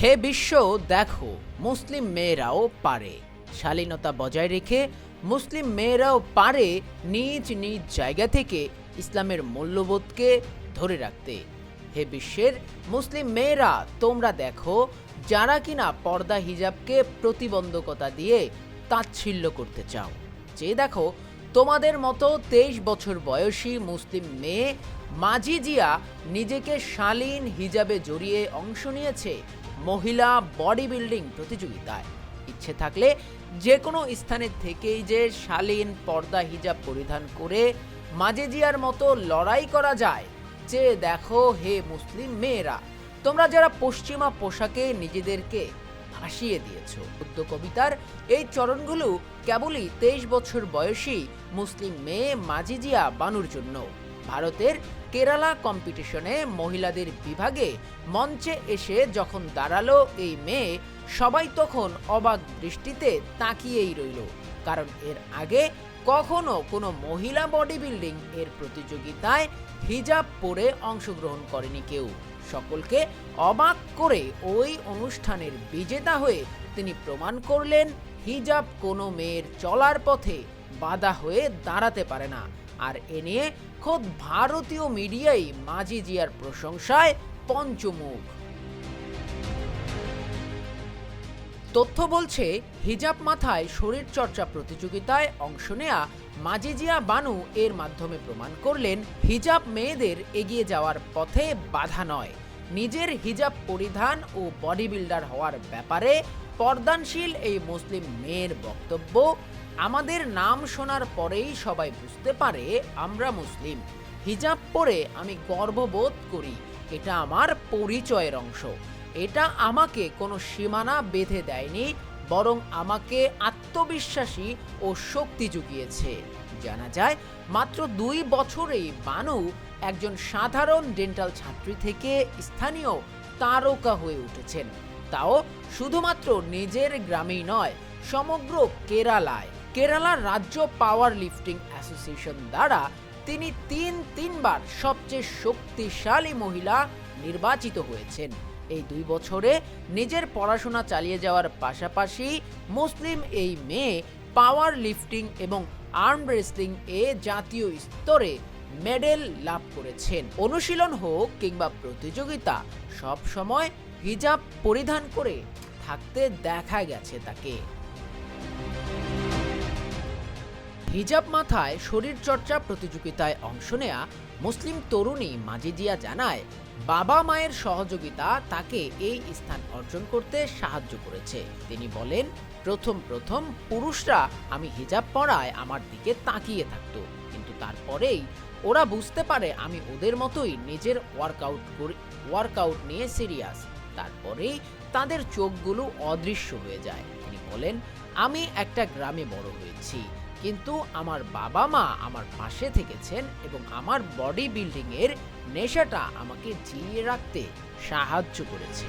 হে বিশ্ব, দেখো, মুসলিম মেয়েরাও পারে। শালীনতা বজায় রেখে মুসলিম মেয়েরাও পারে নিজ নিজ জায়গা থেকে ইসলামের মূল্যবোধকে ধরে রাখতে। হে বিশ্বের মুসলিম মেয়েরা, তোমরা দেখো, যারা কিনা পর্দা হিজাবকে প্রতিবন্ধকতা দিয়ে তাচ্ছিল্য করতে চাও। যে দেখো, তোমাদের মতো তেইশ বছর বয়সী মুসলিম মেয়ে মাঝি জিয়া নিজেকে শালীন হিজাবে জড়িয়ে অংশ নিয়েছে। মহিলা বডি বিল্ডিং প্রতিযোগিতায়। ইচ্ছে থাকলে যে কোনো স্থানে থেকেই যে শালীন পর্দা হিজাব পরিধান করে মাঝে জিয়ার মতো লড়াই করা যায়, যে দেখো হে মুসলিম মেয়েরা, তোমরা যারা পশ্চিমা পোশাকে নিজেদেরকে ভাসিয়ে দিয়েছ। গদ্য কবিতার এই চরণগুলো কেবলই তেইশ বছর বয়সী মুসলিম মেয়ে মাজিজিয়া বানুর জন্য। ভারতের কেরালা কম্পিটিশনে মহিলাদের বিভাগে মঞ্চে এসে যখন দাঁড়াল এই মেয়ে, সবাই তখন অবাক দৃষ্টিতে তাকিয়েই রইল। কারণ এর আগে কখনো কোনো মহিলা বডি বিল্ডিং এর প্রতিযোগিতায় হিজাব পরে অংশগ্রহণ করেনি কেউ। সকলকে অবাক করে ওই অনুষ্ঠানের বিজেতা হয়ে তিনি প্রমাণ করলেন, হিজাব কোনো মেয়ের চলার পথে বাধা হয়ে দাঁড়াতে পারে না। আর এ নিয়ে খোদ ভারতীয় মিডিয়াই মাঝি জিয়ার প্রশংসায় পঞ্চমুখ। তথ্য বলছে, হিজাব মাথায় শরীর চর্চা প্রতিযোগিতায় অংশ নেয়া মাজিজিয়া বানু এর মাধ্যমে প্রমাণ করলেন, হিজাব মেয়েদের এগিয়ে যাওয়ার পথে বাধা নয়। নিজের হিজাব পরিধান ও বডি বিল্ডার হওয়ার ব্যাপারে পর্দানশীল এই মুসলিম মেয়ের বক্তব্য আমাদের নাম শোনার পরেই সবাই বুঝতে পারে আমরা মুসলিম। হিজাব পরে আমি গর্ববোধ করি, এটা আমার পরিচয়ের অংশ। এটা আমাকে কোনো সীমানা বেঁধে দেয়নি, বরং আমাকে আত্মবিশ্বাসী ও শক্তি জুগিয়েছে। জানা যায়, মাত্র দুই বছরেই বানু একজন সাধারণ ডেন্টাল ছাত্রী থেকে স্থানীয় তারকা হয়ে উঠেছেন। তাও শুধুমাত্র নিজের গ্রামেই নয়, সমগ্র কেরালায়। কেরালা রাজ্য পাওয়ার লিফটিং অ্যাসোসিয়েশন দ্বারা তিনি তিন তিনবার সবচেয়ে শক্তিশালী মহিলা নির্বাচিত হয়েছেন। এই দুই বছরে নিজের পড়াশোনা চালিয়ে যাওয়ার পাশাপাশি মুসলিম এই মেয়ে পাওয়ার লিফটিং এবং আর্ম রেসলিং এ জাতীয় স্তরে মেডেল লাভ করেছেন। অনুশীলন হোক কিংবা প্রতিযোগিতা সব সময় হিজাব পরিধান করে থাকতে দেখা গেছে তাকে। হিজাব মাথায় শরীরচর্চা প্রতিযোগিতায় অংশ নেয়া মুসলিম তরুণী মাজিজিয়া জানায়, বাবা মায়ের সহযোগিতা তাকে এই স্থান অর্জন করতে সাহায্য করেছে। তিনি বলেন, প্রথম প্রথম পুরুষরা আমি হিজাব পরায় আমার দিকে তাকিয়ে থাকতো, কিন্তু তারপরেই ওরা বুঝতে পারে আমি ওদের মতোই নিজের ওয়ার্কআউট করি, ওয়ার্কআউট নিয়ে সিরিয়াস। তারপরেই তাদের চোখগুলো অদৃশ্য হয়ে যায়। তিনি বলেন, আমি একটা গ্রামে বড় হয়েছি। কিন্তু আমার বাবা মা আমার পাশে থেকেছেন এবং আমার বডি বিল্ডিংয়ের নেশাটা আমাকে জিয়ে রাখতে সাহায্য করেছে।